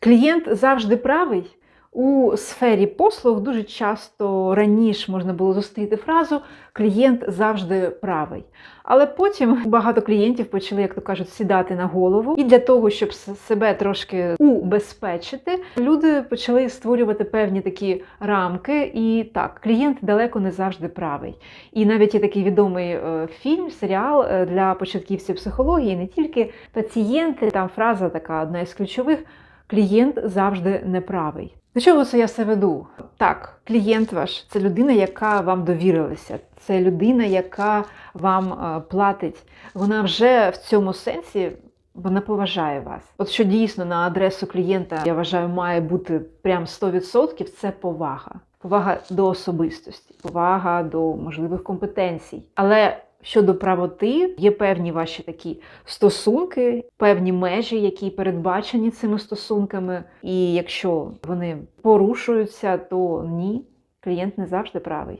Клієнт завжди правий. У сфері послуг дуже часто раніше можна було зустріти фразу клієнт завжди правий. Але потім багато клієнтів почали, як то кажуть, сідати на голову. І для того, щоб себе трошки убезпечити, люди почали створювати певні такі рамки. І так, клієнт далеко не завжди правий. І навіть є такий відомий е, фільм, серіал е, для початківців психології, не тільки пацієнти, там фраза така одна із ключових. Клієнт завжди неправий. До чого це я все веду? Так, клієнт ваш це людина, яка вам довірилася, це людина, яка вам е, платить. Вона вже в цьому сенсі. Вона поважає вас. От що дійсно на адресу клієнта, я вважаю, має бути прям 100% це повага. Повага до особистості, повага до можливих компетенцій. Але щодо правоти, є певні ваші такі стосунки, певні межі, які передбачені цими стосунками. І якщо вони порушуються, то ні, клієнт не завжди правий.